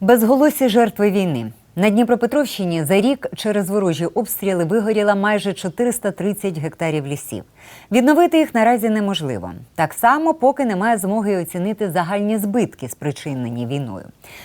Безголосі жертви війни. На Дніпропетровщині за рік через ворожі обстріли вигоріло майже 430 гектарів лісів. Відновити їх наразі неможливо. Так само, поки немає змоги оцінити загальні збитки, спричинені війною.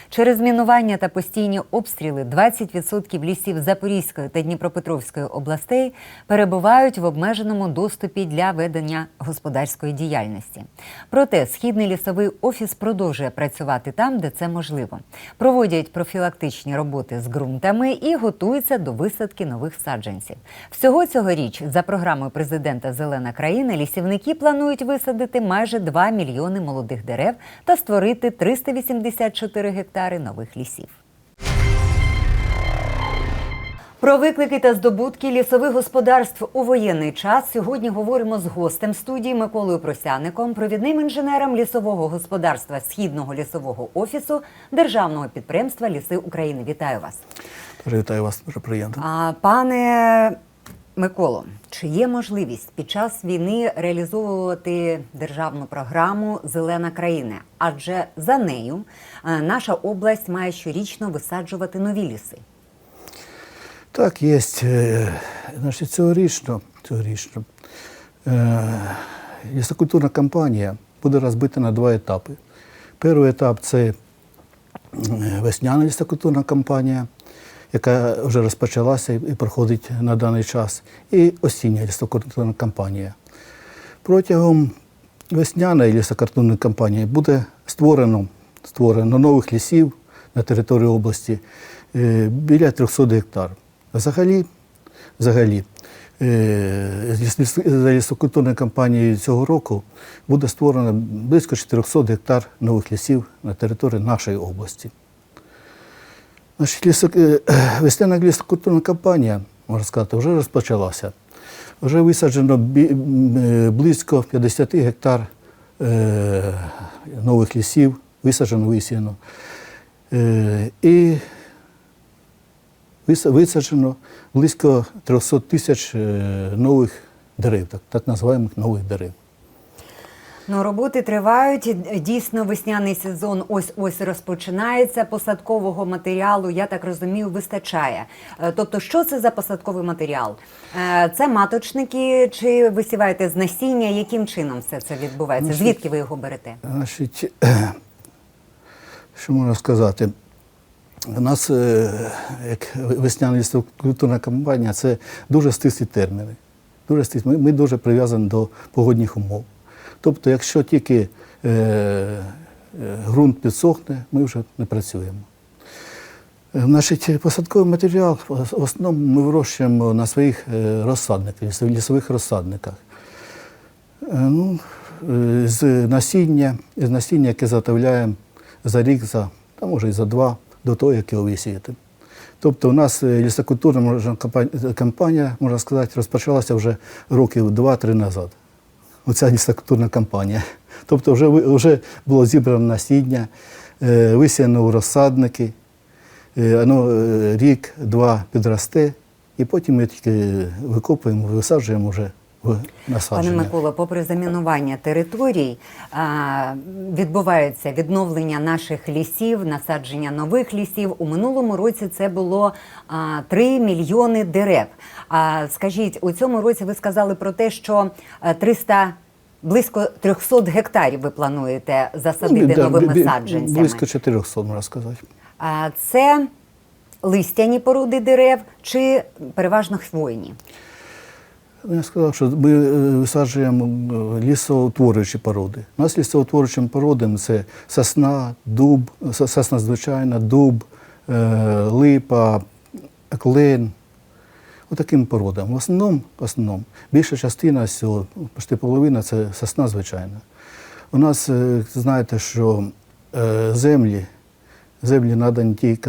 Через мінування та постійні обстріли 20% лісів Запорізької та Дніпропетровської областей перебувають в обмеженому доступі для ведення господарської діяльності. Проте східний лісовий офіс продовжує працювати там, де це можливо. Проводять профілактичні роботи з ґрунтами і готуються до висадки нових саджанців. Всього цьогоріч, за програмою президента Зелена країна, лісівники планують висадити майже 2 мільйони молодих дерев та створити 384 гектари нових лісів. Про виклики та здобутки лісових господарств у воєнний час сьогодні говоримо з гостем студії Миколою Просяником, провідним інженером лісового господарства Східного лісового офісу Державного підприємства Ліси України. Вітаю вас, вітаю вас, дуже приємно. а, пане Миколо. Чи є можливість під час війни реалізовувати державну програму Зелена країна? Адже за нею е, наша область має щорічно висаджувати нові ліси. Так, є. е, Значить, цьогорічно, цьогорічно е, лісокультурна кампанія буде розбита на два етапи. Перший етап це весняна лісокультурна кампанія, яка вже розпочалася і проходить на даний час, і осіння лісокультурна кампанія. Протягом весняної лісокультурної кампанії буде створено, створено нових лісів на території області е, біля 300 гектар. Взагалі, взагалі е, за лісокультурною кампанією цього року буде створено близько 400 гектар нових лісів на території нашої області. Е, весняна лісокультурна кампанія, можна сказати, вже розпочалася. Вже висаджено е, близько 50 гектар нових лісів, висаджено, висіяно. Висаджено близько 300 тисяч е, нових дерев, так, так називаємо нових дерев. Ну, роботи тривають. Дійсно, весняний сезон ось ось розпочинається. Посадкового матеріалу, я так розумію, вистачає. Е, Тобто, що це за посадковий матеріал? Е, Це маточники чи висіваєте з насіння? Яким чином все це відбувається? Значить, Звідки ви його берете? Значить, що можна сказати? У нас, е, як весняна лісокультурна кампанія, це дуже стислі терміни. Дуже стислі. Ми, ми дуже прив'язані до погодних умов. Тобто, якщо тільки е, е, ґрунт підсохне, ми вже не працюємо. Е, Значить, посадковий матеріал в основному ми вирощуємо на своїх е, розсадниках, лісових розсадниках. Ну, з насіння, з насіння, яке заготовляємо за рік, за, та може і за два, до того, як його висіяти. Тобто у нас е, лісокультурна кампанія, можна сказати, розпочалася вже років 2-3 назад. Оця лісокультурна кампанія. Тобто вже, вже було зібрано насіння, е, висіяно розсадники, е, воно е, рік-два підросте, і потім ми тільки викопуємо, висаджуємо вже в Пане. Микола, попри замінування територій, відбувається відновлення наших лісів, насадження нових лісів. У минулому році це було а, 3 мільйони дерев. А скажіть, у цьому році ви сказали про те, що а, 300, близько 300 гектарів ви плануєте засадити Ну, да, новими бі- саджанцями. Близько 400, можна сказати. А, це листяні породи дерев чи переважно хвойні? Я сказав, що ми е, висаджуємо е, лісоутворюючі породи. У нас лісоутворюючими породами це сосна, дуб, сосна звичайна, дуб, е, липа, клен. Отаким породам. В основному, в основному більша частина цього, почти половина це сосна звичайна. У нас, знаєте, що землі, землі надані ті,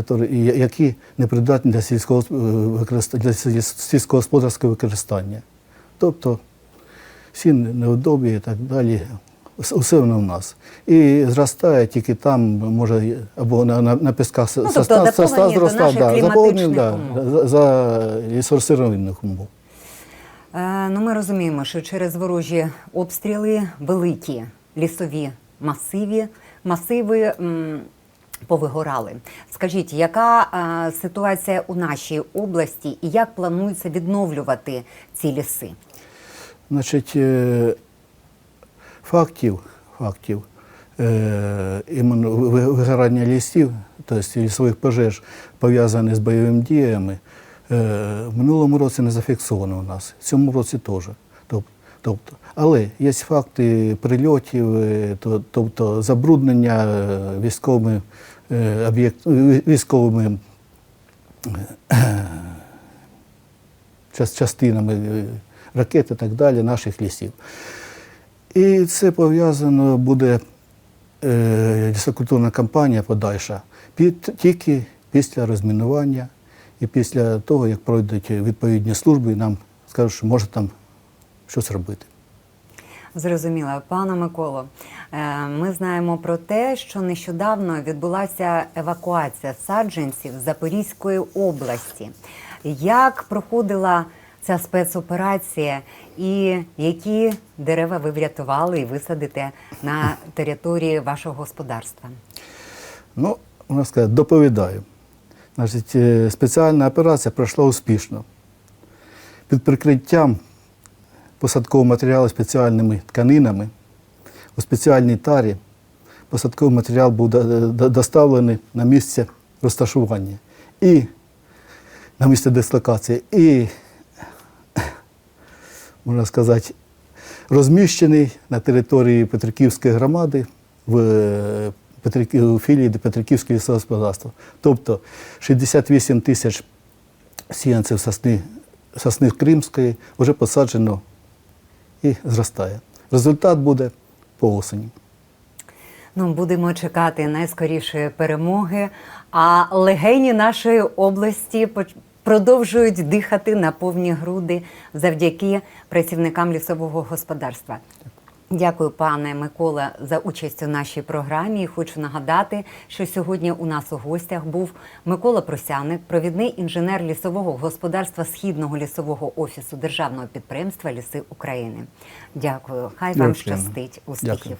які, непридатні для сільськогосподарського використання. Тобто всі неудобі і так далі. Ус- Усе воно в нас. І зростає тільки там, може, або на, на, на пісках Ну, тобто до наших кліматичних да, умов. за, за лісосировинних умов. Е, Ну, ми розуміємо, що через ворожі обстріли великі лісові масиві, масиви м, повигорали. Скажіть, яка е, ситуація у нашій області і як планується відновлювати ці ліси? Значить, е, фактів, фактів е, іменно вигорання лісів, тобто лісових пожеж, пов'язаних з бойовими діями, е, в минулому році не зафіксовано у нас, в цьому році теж. Тобто, але є факти прильотів, е, тобто забруднення е, військовими військовими частинами е, ракет і так далі наших лісів. І це пов'язано буде е, лісокультурна кампанія подальша під, тільки після розмінування і після того, як пройдуть відповідні служби, і нам скажуть, що може там щось робити. Зрозуміло, пане Миколо. е, Ми знаємо про те, що нещодавно відбулася евакуація саджанців Запорізької області. Як проходила ця спецоперація, і які дерева ви врятували і висадите на території вашого господарства? Ну, можна сказати, доповідаю. Значить, е, спеціальна операція пройшла успішно. Під прикриттям посадкового матеріалу спеціальними тканинами у спеціальній тарі посадковий матеріал був до- до- доставлений на місце розташування і на місце дислокації, і, можна сказати, розміщений на території Петриківської громади в е, у філії Петриківського лісогосподарства. Тобто 68 тисяч сіянців сосни, сосни Кримської вже посаджено і зростає. Результат буде по осені. Ну, будемо чекати найскорішої перемоги. А легені нашої області продовжують дихати на повні груди завдяки працівникам лісового господарства. Дякую, пане Микола, за участь у нашій програмі. Хочу нагадати, що сьогодні у нас у гостях був Микола Просяник, провідний інженер лісового господарства Східного лісового офісу державного підприємства Ліси України. Дякую. Хай вам щастить. Успіхів. Дякую.